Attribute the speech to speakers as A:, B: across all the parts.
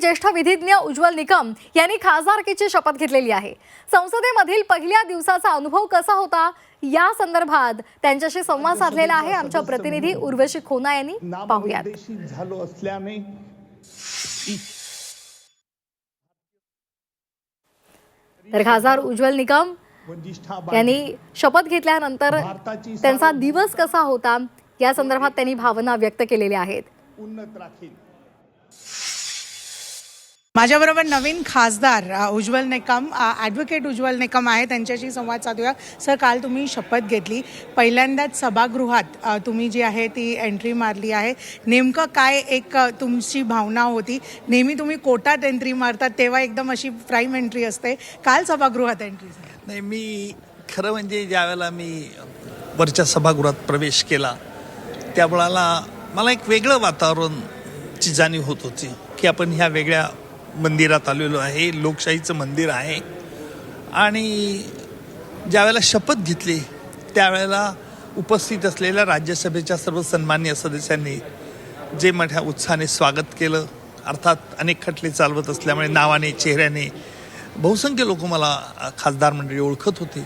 A: ज्येष्ठ विधिज्ञ उज्ज्वल निकम यांनी खासदारकीची शपथ घेतलेली आहे. संसदेमधील पहिल्या दिवसाचा अनुभव कसा होता? या संदर्भात त्यांच्याशी संवाद साधलेला आहे आमच्या प्रतिनिधी उर्वशी खोना यांनी. पाहुयात.
B: नामनिर्देशित झालो असल्याने
A: तर खासदार उज्ज्वल निकम यांनी शपथ घेतल्यानंतर त्यांचा दिवस कसा होता? या संदर्भात त्यांनी भावना व्यक्त केलेल्या आहेत.
B: उन्नत राखील
C: माझ्याबरोबर नवीन खासदार उज्ज्वल नेकम ॲडव्होकेट उज्ज्वल नेकम आहे त्यांच्याशी संवाद साधूया. सर काल तुम्ही शपथ घेतली. पहिल्यांदाच सभागृहात तुम्ही जी आहे ती एंट्री मारली आहे. नेमकं काय एक तुमची भावना होती? नेहमी तुम्ही कोटात एंट्री मारतात तेव्हा एकदम अशी प्राईम एंट्री असते. काल सभागृहात एंट्री झाली.
D: नाही मी खरं म्हणजे ज्यावेळेला मी वरच्या सभागृहात प्रवेश केला त्यावेळेला मला एक वेगळं वातावरणची जाणीव होत होती की आपण ह्या वेगळ्या मंदिरात आलेलो आहे लोकशाहीचं मंदिर आहे. आणि ज्यावेळेला शपथ घेतली त्यावेळेला उपस्थित असलेल्या राज्यसभेच्या सर्व सन्मान्य सदस्यांनी जे मोठ्या उत्साहाने स्वागत केलं अर्थात अनेक खटले चालवत असल्यामुळे नावाने चेहऱ्याने बहुसंख्य लोक मला खासदार मंडळी ओळखत होती.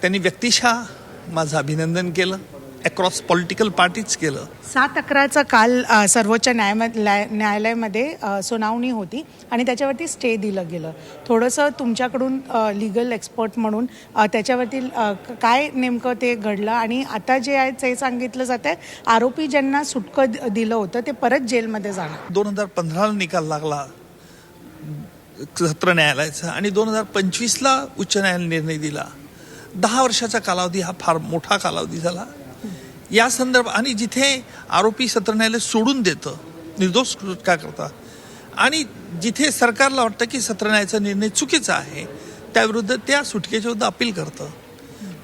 D: त्यांनी व्यक्तिशः माझं अभिनंदन केलं. अक्रॉस पॉलिटिकल पार्टीज केलं.
C: सात अकराचं काल सर्वोच्च न्यायाम न्याय- न्यायालयामध्ये सुनावणी होती आणि त्याच्यावरती स्टे दिलं गेलं. थोडंसं तुमच्याकडून लिगल एक्सपर्ट म्हणून त्याच्यावरती काय नेमकं ते घडलं आणि आता जे आहे ते सांगितलं जात आहे आरोपी ज्यांना सुटकं दिलं होतं ते परत जेलमध्ये जाणार.
D: दोन हजार पंधराला निकाल लागला सत्र न्यायालयाचा आणि दोन हजार पंचवीसला उच्च न्यायालयाने निर्णय दिला. दहा वर्षाचा कालावधी हा फार मोठा कालावधी झाला. या संदर्भ आणि जिथे आरोपी सत्र न्यायालय सोडून देतं निर्दोष का करता आणि जिथे सरकारला वाटतं की सत्र न्यायाचा निर्णय चुकीचा आहे त्याविरुद्ध त्या सुटकेच्या विरुद्ध अपील करतं.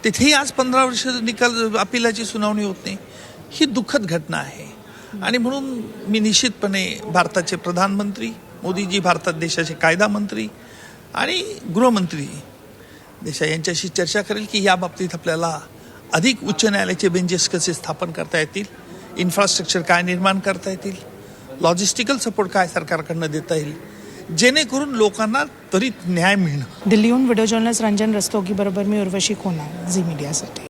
D: तिथेही आज पंधरा वर्ष निकाल अपिलाची सुनावणी होत नाही. ही दुःखद घटना आहे. आणि म्हणून मी निश्चितपणे भारताचे प्रधानमंत्री मोदीजी भारतात देशाचे कायदा मंत्री आणि गृहमंत्री देशा यांच्याशी चर्चा करेल की या बाबतीत आपल्याला अधिक उच्च न्यायालयाचे बेंचेस कसे स्थापन करता येतील. इन्फ्रास्ट्रक्चर काय निर्माण करता येतील? लॉजिस्टिकल सपोर्ट काय सरकारकडनं देता येईल? जेणेकरून लोकांना त्वरित न्याय मिळणं.
C: दिल्लीहून व्हिडिओ जर्नलिस्ट रंजन रस्तोगी बरोबर मी उर्वशी खोना झी मीडियासाठी